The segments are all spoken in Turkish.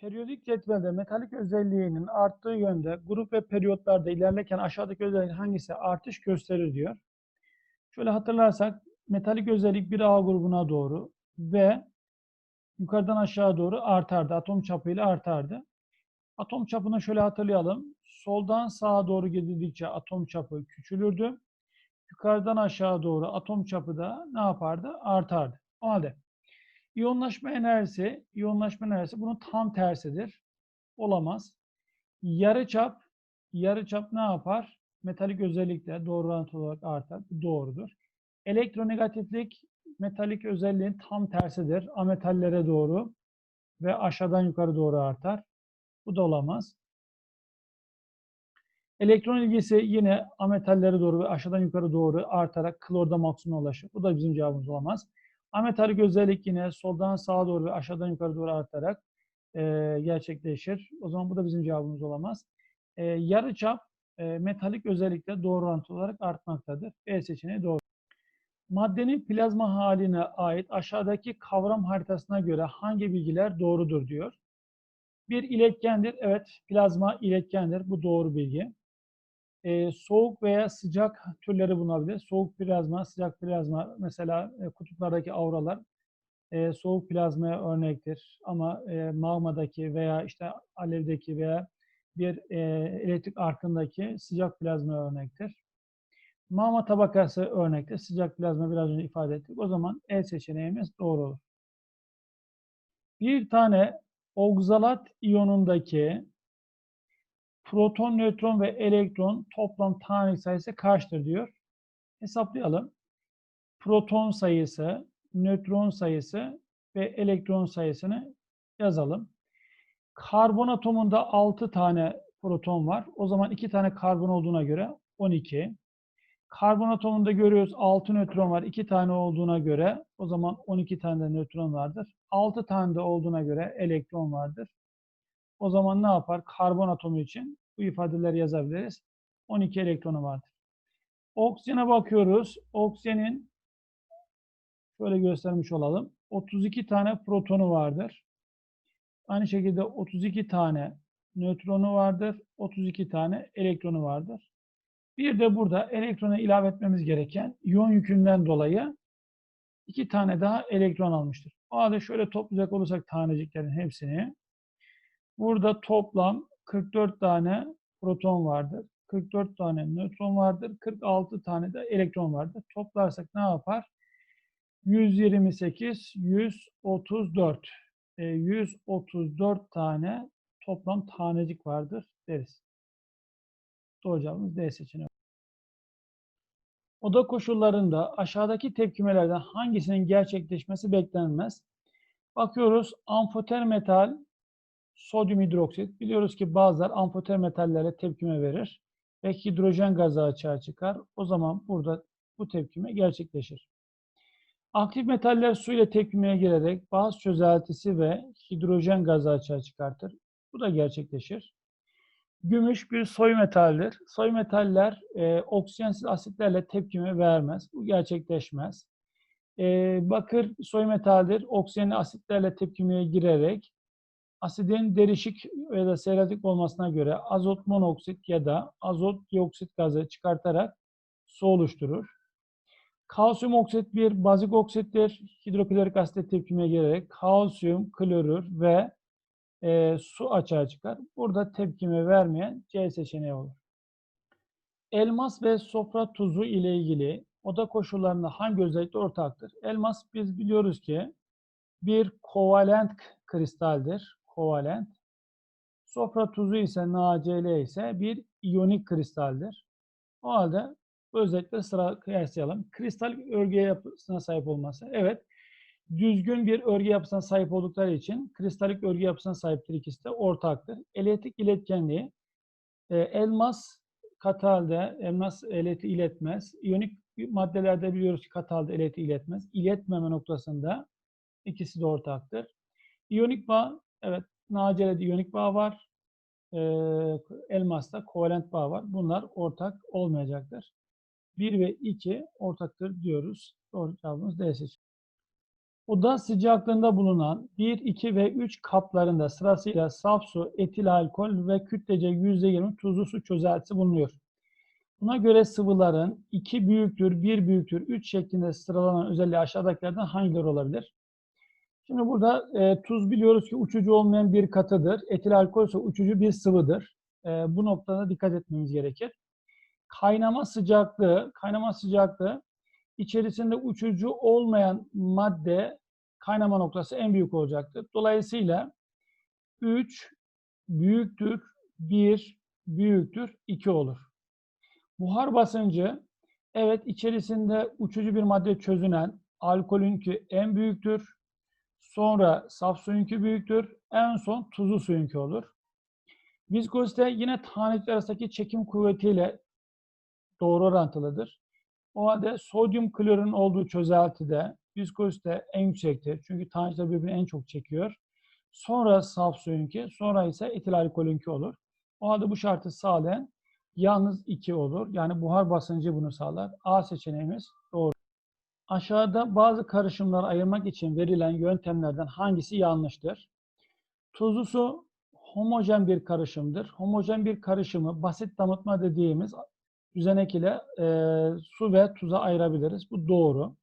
Periyodik cetvelde metalik özelliğinin arttığı yönde grup ve periyotlarda ilerlerken aşağıdaki özellik hangisi artış gösterir diyor. Şöyle hatırlarsak metalik özellik bir A grubuna doğru ve yukarıdan aşağı doğru artardı. Atom çapıyla artardı. Atom çapını şöyle hatırlayalım. Soldan sağa doğru gidildikçe atom çapı küçülürdü. Yukarıdan aşağı doğru atom çapı da ne yapardı? Artardı. O halde İyonlaşma enerjisi, iyonlaşma enerjisi bunun tam tersidir. Olamaz. Yarıçap, yarıçap ne yapar? Metalik özellikle doğru orantılı olarak artar. Doğrudur. Elektronegatiflik metalik özelliğin tam tersidir. Ametallere doğru ve aşağıdan yukarı doğru artar. Bu da olamaz. Elektron ilgisi yine ametallere doğru ve aşağıdan yukarı doğru artarak klorda maksimuma ulaşır. Bu da bizim cevabımız olamaz. Ametalik özellik yine soldan sağa doğru ve aşağıdan yukarı doğru artarak e, gerçekleşir. O zaman bu da bizim cevabımız olamaz. E, yarıçap e, metalik özellikle doğru orantılı olarak artmaktadır. E seçeneği doğru. Maddenin plazma haline ait aşağıdaki kavram haritasına göre hangi bilgiler doğrudur diyor. Bir iletkendir. Evet, plazma iletkendir. Bu doğru bilgi. Ee, soğuk veya sıcak türleri bulunabilir. Soğuk plazma, sıcak plazma, mesela e, kutuplardaki auralar e, soğuk plazmaya örnektir. Ama e, magmadaki veya işte alevdeki veya bir e, elektrik arkındaki sıcak plazma örnektir. Magma tabakası örnektir. Sıcak plazma biraz önce ifade ettik. O zaman E seçeneğimiz doğru olur. Bir tane oksalat iyonundaki proton, nötron ve elektron toplam tanecik sayısı kaçtır diyor. Hesaplayalım. Proton sayısı, nötron sayısı ve elektron sayısını yazalım. Karbon atomunda 6 tane proton var. O zaman 2 tane karbon olduğuna göre 12. Karbon atomunda görüyoruz 6 nötron var. 2 tane olduğuna göre o zaman 12 tane de nötron vardır. 6 tane de olduğuna göre elektron vardır. O zaman ne yapar? Karbon atomu için bu ifadeleri yazabiliriz. 12 elektronu vardır. Oksijene bakıyoruz. Oksijenin şöyle göstermiş olalım. 32 tane protonu vardır. Aynı şekilde 32 tane nötronu vardır. 32 tane elektronu vardır. Bir de burada elektrona ilave etmemiz gereken iyon yükünden dolayı iki tane daha elektron almıştır. O halde şöyle toplayacak olursak taneciklerin hepsini Burada toplam 44 tane proton vardır. 44 tane nötron vardır. 46 tane de elektron vardır. Toplarsak ne yapar? 128, 134. E, 134 tane toplam tanecik vardır deriz. Doğru cevabımız D seçeneği. Oda koşullarında aşağıdaki tepkimelerden hangisinin gerçekleşmesi beklenmez? Bakıyoruz amfoter metal sodyum hidroksit. Biliyoruz ki bazılar amfoter metallere tepkime verir ve hidrojen gazı açığa çıkar. O zaman burada bu tepkime gerçekleşir. Aktif metaller su ile tepkimeye girerek baz çözeltisi ve hidrojen gazı açığa çıkartır. Bu da gerçekleşir. Gümüş bir soy metaldir. Soy metaller e, oksijensiz asitlerle tepkime vermez. Bu gerçekleşmez. E, bakır soy metaldir. Oksijenli asitlerle tepkimeye girerek asidin derişik ya da seratik olmasına göre azot monoksit ya da azot dioksit gazı çıkartarak su oluşturur. Kalsiyum oksit bir bazik oksittir. Hidroklorik asitle tepkime gelerek kalsiyum, klorür ve e, su açığa çıkar. Burada tepkime vermeyen C seçeneği olur. Elmas ve sofra tuzu ile ilgili oda koşullarında hangi özellikle ortaktır? Elmas biz biliyoruz ki bir kovalent kristaldir kovalent. Sofra tuzu ise NaCl ise bir iyonik kristaldir. O halde özellikle sıra kıyaslayalım. Kristal örgü yapısına sahip olması. Evet, düzgün bir örgü yapısına sahip oldukları için kristalik örgü yapısına sahiptir ikisi de ortaktır. Elektrik iletkenliği e, elmas katalde elmas elektriği iletmez. İyonik maddelerde biliyoruz ki katalda elektriği iletmez. İletmeme noktasında ikisi de ortaktır. İyonik bağ Evet, Nacire'de iyonik bağ var. E, elmas'ta kovalent bağ var. Bunlar ortak olmayacaktır. 1 ve 2 ortaktır diyoruz. Doğru cevabımız D seçeneği. Oda sıcaklığında bulunan 1, 2 ve 3 kaplarında sırasıyla saf su, etil alkol ve kütlece %20 tuzlu su çözeltisi bulunuyor. Buna göre sıvıların 2 büyüktür, 1 büyüktür, 3 şeklinde sıralanan özelliği aşağıdakilerden hangileri olabilir? Şimdi burada e, tuz biliyoruz ki uçucu olmayan bir katıdır. Etil alkol ise uçucu bir sıvıdır. E, bu noktada dikkat etmemiz gerekir. Kaynama sıcaklığı, kaynama sıcaklığı içerisinde uçucu olmayan madde kaynama noktası en büyük olacaktır. Dolayısıyla 3 büyüktür, 1 büyüktür, 2 olur. Buhar basıncı, evet içerisinde uçucu bir madde çözünen alkolünkü en büyüktür. Sonra saf suyunki büyüktür. En son tuzlu suyunki olur. Viskozite yine tanecikler arasındaki çekim kuvvetiyle doğru orantılıdır. O halde sodyum klorun olduğu çözeltide viskozite en yüksektir. Çünkü tanecikler birbirini en çok çekiyor. Sonra saf suyunki, sonra ise etil alkolünki olur. O halde bu şartı sağlayan yalnız 2 olur. Yani buhar basıncı bunu sağlar. A seçeneğimiz doğru. Aşağıda bazı karışımları ayırmak için verilen yöntemlerden hangisi yanlıştır? Tuzlu su homojen bir karışımdır. Homojen bir karışımı basit damıtma dediğimiz düzenek ile e, su ve tuza ayırabiliriz. Bu doğru.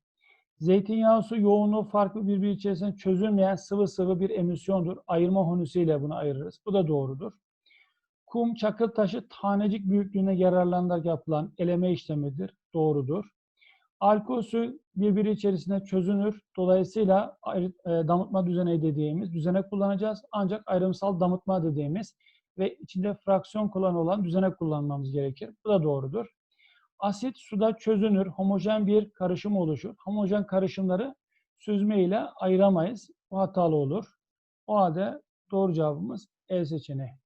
Zeytinyağı su yoğunluğu farklı birbiri içerisinde çözülmeyen sıvı sıvı bir emisyondur. Ayırma hunusiyle bunu ayırırız. Bu da doğrudur. Kum, çakıl taşı tanecik büyüklüğüne yararlanarak yapılan eleme işlemidir. Doğrudur. Alkol su birbiri içerisinde çözünür. Dolayısıyla e, damıtma düzeneği dediğimiz düzenek kullanacağız. Ancak ayrımsal damıtma dediğimiz ve içinde fraksiyon kullanı olan düzenek kullanmamız gerekir. Bu da doğrudur. Asit suda çözünür. Homojen bir karışım oluşur. Homojen karışımları süzme ile ayıramayız. Bu hatalı olur. O halde doğru cevabımız E seçeneği.